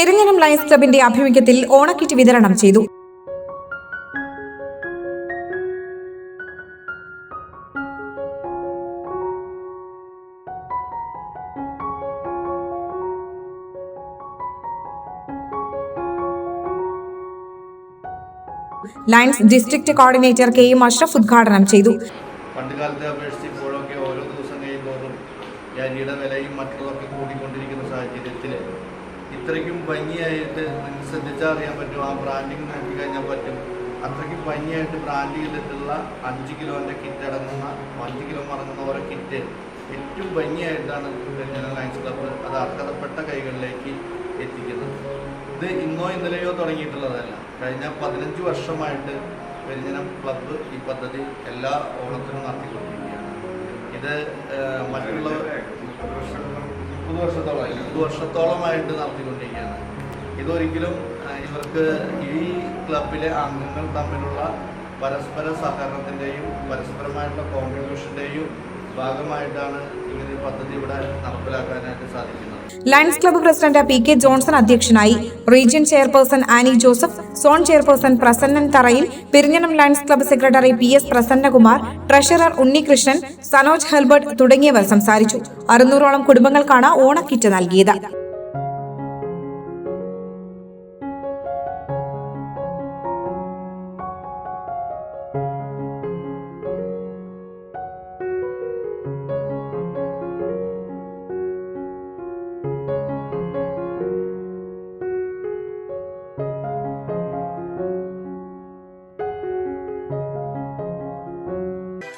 Perinjanam lions ക്ലബിന്റെ ആഭിമുഖ്യത്തിൽ ഓണക്കിറ്റ് വിതരണം ചെയ്തു. Lions district coordinator K M Ashraf ഉദ്ഘാടനം ചെയ്തു. പണ്ടുകാലത്തെ അപേക്ഷിച്ച് ഇപ്പോഴൊക്കെ ഓരോ ദിവസം കഴിയുമ്പോഴും വിലയും മറ്റുള്ളതൊക്കെ കൂടിക്കൊണ്ടിരിക്കുന്ന സാഹചര്യത്തിൽ ഇത്രയ്ക്കും ഭംഗിയായിട്ട് നിങ്ങൾക്ക് ശ്രദ്ധിച്ചാൽ അറിയാൻ പറ്റും ആ ബ്രാൻഡിങ് നോക്കി കഴിഞ്ഞാൽ പറ്റും. അത്രയ്ക്കും ഭംഗിയായിട്ട് ബ്രാൻഡ് ചെയ്തിട്ടുള്ള അഞ്ച് കിലോന്റെ കിറ്റ് അടങ്ങുന്ന അഞ്ച് കിലോ മറങ്ങുന്ന ഓരോ കിറ്റ് ഏറ്റവും ഭംഗിയായിട്ടാണ് പെരിഞ്ഞനം ലയൻസ് ക്ലബ്ബ് അത് അർഹതപ്പെട്ട കൈകളിലേക്ക് എത്തിക്കുന്നത്. ഇത് ഇന്നോ ഇന്നലെയോ തുടങ്ങിയിട്ടുള്ളതല്ല. കഴിഞ്ഞ പതിനഞ്ച് വർഷമായിട്ട് പെരിഞ്ഞനം ക്ലബ്ബ് ഈ പദ്ധതി എല്ലാ ഓണത്തിനും നടത്തിക്കൊണ്ടിരിക്കുകയാണ്. ഇത് മറ്റുള്ള മുപ്പത് വർഷത്തോളമായിട്ട് നടത്തിക്കൊണ്ടിരിക്കുകയാണ്. ഇതൊരിക്കലും ഇവർക്ക് ഈ ക്ലബിലെ അംഗങ്ങൾ തമ്മിലുള്ള പരസ്പര സഹകരണത്തിന്റെയും പരസ്പരമായിട്ടുള്ള കോൺട്രിബ്യൂഷന്റെയും ഭാഗമായിട്ടാണ് ഇങ്ങനെ പദ്ധതി ഇവിടെ നടപ്പിലാക്കാനായിട്ട് Lions club president P K Johnson അധ്യക്ഷനായി region chairperson Annie Joseph zone chairperson Prasannan Tharayil Perinjanam Lions club secretary P S Prasannakumar treasurer Unnikrishnan Sanoj Helbert തുടങ്ങിയവർ സംസാരിച്ചു. അറുന്നൂറോളം കുടുംബങ്ങൾക്കാണ് ഓണക്കിറ്റ് നൽകിയത്.